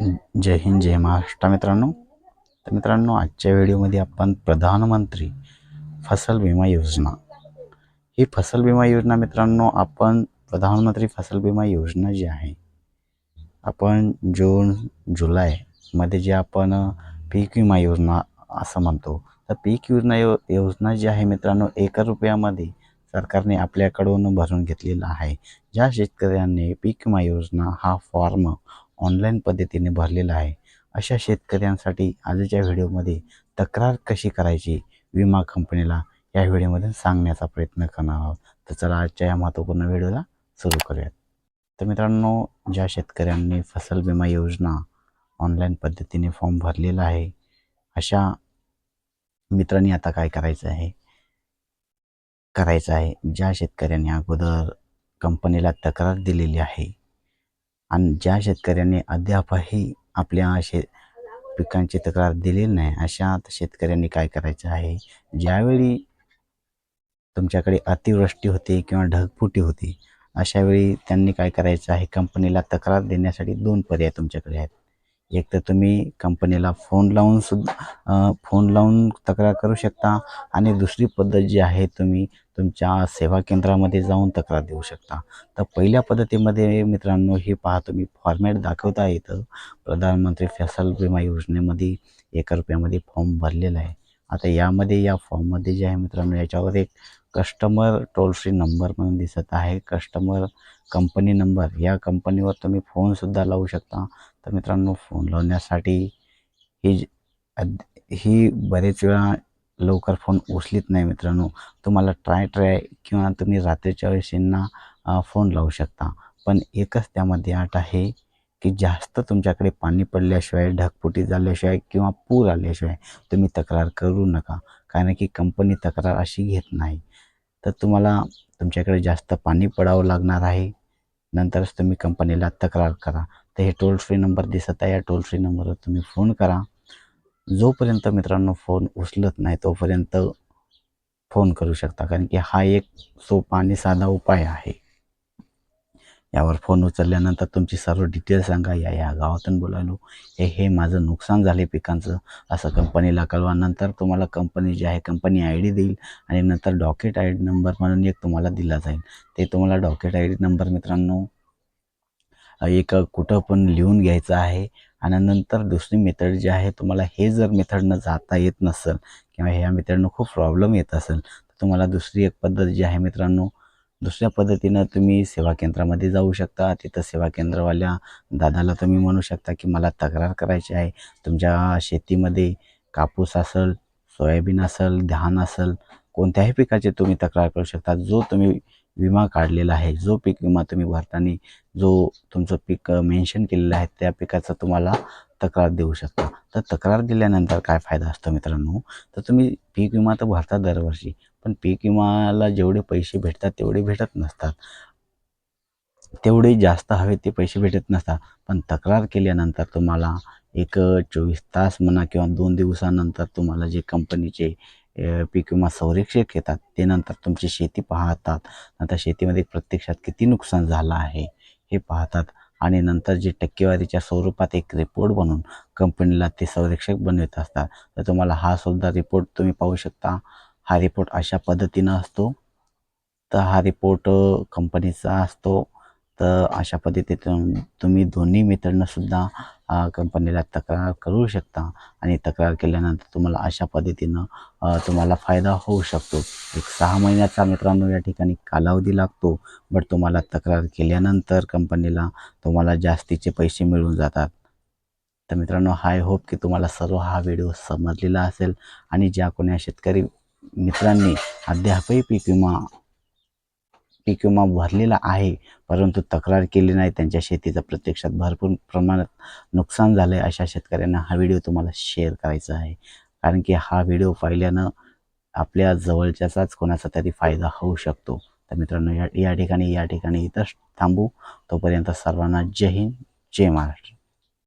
जय हिंद जय महाराष्ट्र मित्रांनो. तर मित्रांनो आजच्या व्हिडिओमध्ये आपण प्रधानमंत्री फसल विमा योजना. ही फसल विमा योजना मित्रांनो आपण प्रधानमंत्री फसल विमा योजना जी आहे आपण जून जुलैमध्ये जे आपण पीक विमा योजना असं म्हणतो. तर पीक योजना यो योजना जी आहे मित्रांनो एका रुपयामध्ये सरकारने आपल्याकडून भरून घेतलेला आहे. ज्या शेतकऱ्यांनी पीक विमा योजना हा फॉर्म ऑनलाईन पद्धतीने भरलेला आहे. अशा शेतकऱ्यांसाठी आजच्या व्हिडिओमध्ये तक्रार कशी करायची विमा कंपनीला या व्हिडिओमध्ये सांगण्याचा प्रयत्न करणार आहोत. तर चला आजच्या या महत्त्वपूर्ण व्हिडिओला सुरू करूयात. तर मित्रांनो ज्या शेतकऱ्यांनी फसल विमा योजना ऑनलाईन पद्धतीने फॉर्म भरलेला आहे अशा मित्रांनी आता काय करायचं आहे? करायचं आहे ज्या शेतकऱ्यांनी अगोदर कंपनीला तक्रार दिलेली आहे आणि ज्या शेतकऱ्यांनी अद्यापही आपल्या शे पिकांची तक्रार दिलेली नाही अशा शेतकऱ्यांनी काय करायचं आहे? ज्यावेळी तुमच्याकडे अतिवृष्टी होते किंवा ढगफुटी होती अशावेळी त्यांनी काय करायचं आहे? कंपनीला तक्रार देण्यासाठी दोन पर्याय तुमच्याकडे आहेत. एक तर तुम्ही कंपनीला फोन लावून सुद्धा फोन लावून तक्रार करू शकता आणि दुसरी पद्धत जी आहे तुम्ही तुमच्या सेवा केंद्रामध्ये जाऊन तक्रार देऊ शकता. तर पहिल्या पद्धतीमध्ये मित्रांनो हे पहा तुम्ही फॉर्मॅट दाखवता येतं प्रधानमंत्री फसल विमा योजनेमध्ये एका रुपयामध्ये फॉर्म भरलेला आहे. आता यामध्ये या फॉर्ममध्ये जे आहे मित्रांनो याच्यावर एक कस्टमर टोल फ्री नंबर म्हणून दिसत आहे. कस्टमर कंपनी नंबर या कंपनीवर तुम्ही फोनसुद्धा लावू शकता. तर मित्रांनो फोन लावण्यासाठी ही ही बरेच वेळा लवकर फोन उचलीत नाही मित्रांनो. तुम्हाला ट्राय ट्राय किंवा तुम्ही रात्रीच्या वेळेशींना फोन लावू शकता. पण एकच त्यामध्ये आठ आहे. की जास्त तुमच्याकडे पाणी पडल्याशिवाय ढगफुटी झाल्याशिवाय किंवा पूर आल्याशिवाय तुम्ही तक्रार करू नका. कारण की कंपनी तक्रार अशी घेत नाही. तर तुम्हाला तुमच्याकडे जास्त पाणी पडावं लागणार आहे. नंतरच तुम्ही कंपनीला तक्रार करा. तर हे टोल फ्री नंबर दिसत आहे. या टोल फ्री नंबरवर तुम्ही फोन करा. जोपर्यंत मित्रांनो फोन उचलत नाही तोपर्यंत फोन करू शकता. कारण की हा एक सोपा आणि साधा उपाय आहे. यावर फोन उचलल्यानंतर तुमची सर्व डिटेल सांगा. या या गावातून बोलायलो. हे हे माझं नुकसान झाले पिकांचं. असं कंपनीला कळवा. नंतर तुम्हाला कंपनी जी आहे कंपनी आय डी देईल आणि नंतर डॉकेट आय डी नंबर म्हणून एक तुम्हाला दिला जाईल. ते तुम्हाला डॉकेट आय डी नंबर मित्रांनो एक कुठं पण लिहून घ्यायचं आहे आणि नंतर दुसरी मेथड जी आहे तुम्हाला हे जर मेथडनं जाता येत नसेल किंवा ह्या मेथडनं खूप प्रॉब्लेम येत असेल तर तुम्हाला दुसरी एक पद्धत जी आहे मित्रांनो दुसऱ्या पद्धतीनं तुम्ही सेवा केंद्रामध्ये जाऊ शकता. तिथं सेवा केंद्रवाल्या दादाला तुम्ही म्हणू शकता की मला तक्रार करायची आहे. तुमच्या शेतीमध्ये कापूस असेल सोयाबीन असेल धान असेल कोणत्याही पिकाची तुम्ही तक्रार करू शकता. जो तुम्ही विमा काढलेला आहे जो पीक विमा तुम्ही भरताना जो तुमचं पीक मेन्शन केलेलं आहे त्या पिकाचा तुम्हाला तक्रार देऊ शकता. तर तक्रार दिल्यानंतर काय फायदा असतो मित्रांनो? तर तुम्ही पीक विमा तर भरता दरवर्षी. पण पीक विमाला जेवढे पैसे भेटतात तेवढे भेटत नसतात. तेवढे जास्त हवे ते पैसे भेटत नसतात. पण तक्रार केल्यानंतर तुम्हाला एक चोवीस तास म्हणा किंवा दोन दिवसानंतर तुम्हाला जे कंपनीचे पीक विमा संरक्षक येतात ते नंतर तुमची शेती पाहतात. नंतर शेतीमध्ये प्रत्यक्षात किती नुकसान झालं आहे हे पाहतात. आणि नंतर जे टक्केवारीच्या स्वरूपात एक रिपोर्ट बनवून कंपनीला ते संरक्षक बनवत असतात. तर तुम्हाला हा सुद्धा रिपोर्ट तुम्ही पाहू शकता. हा रिपोर्ट अशा पद्धतीनं असतो. तर हा रिपोर्ट कंपनीचा असतो. तर अशा पद्धतीतून तुम्ही दोन्ही मित्रांनासुद्धा कंपनीला तक्रार करू शकता. आणि तक्रार केल्यानंतर तुम्हाला अशा पद्धतीनं तुम्हाला फायदा होऊ शकतो. एक सहा महिन्याचा मित्रांनो या ठिकाणी कालावधी लागतो. बट तुम्हाला तक्रार केल्यानंतर कंपनीला तुम्हाला जास्तीचे पैसे मिळून जातात. तर मित्रांनो हाय होप की तुम्हाला सर्व हा व्हिडिओ समजलेला असेल. आणि ज्या कोण्या शेतकरी मित्रांनी अद्यापही पीक विमा पीक विमा भरलेला आहे परंतु तक्रार केली नाही. त्यांच्या शेतीचं प्रत्यक्षात भरपूर प्रमाणात नुकसान झालं आहे अशा शेतकऱ्यांना हा व्हिडिओ तुम्हाला शेअर करायचा आहे. कारण की हा व्हिडिओ पाहिल्यानं आपल्या जवळच्याचाच कोणाचा तरी फायदा होऊ शकतो. तर मित्रांनो या या ठिकाणी या ठिकाणी इथंच थांबू. तोपर्यंत सर्वांना जय हिंद जय महाराष्ट्र.